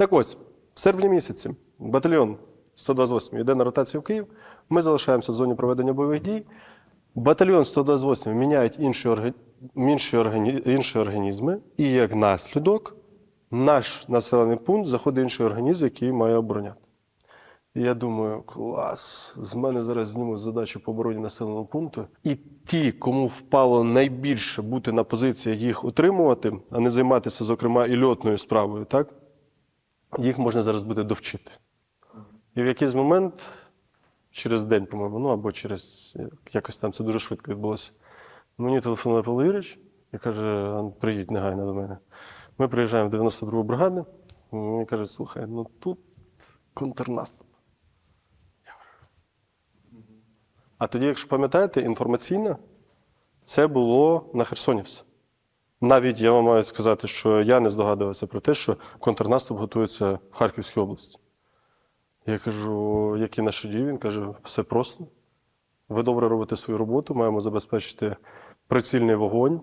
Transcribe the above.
Так ось, в серпні місяці батальйон 128 йде на ротацію в Київ. Ми залишаємося в зоні проведення бойових дій. Батальйон 128 міняють інші, орга... інші, органі... інші організми, і як наслідок наш населений пункт заходить інший організм, який має обороняти. І я думаю, клас, з мене зараз знімуть задачу по обороні населеного пункту. І ті, кому впало найбільше бути на позиціях, їх утримувати, а не займатися, зокрема, і льотною справою, так? Їх можна зараз буде довчити. І в якийсь момент, через день, по-моєму, ну або через якось там це дуже швидко відбулося. Мені телефонує Павло Юрійович і каже: «Ан, приїдь негайно до мене. Ми приїжджаємо в 92-гу бригаду. Він каже: слухай, ну тут контрнаступ. А тоді, якщо пам'ятаєте, інформаційно це було на Херсоні все. Навіть я вам маю сказати, що я не здогадувався про те, що контрнаступ готується в Харківській області. Я кажу, які наші дії? Він каже, все просто. Ви добре робите свою роботу, маємо забезпечити прицільний вогонь,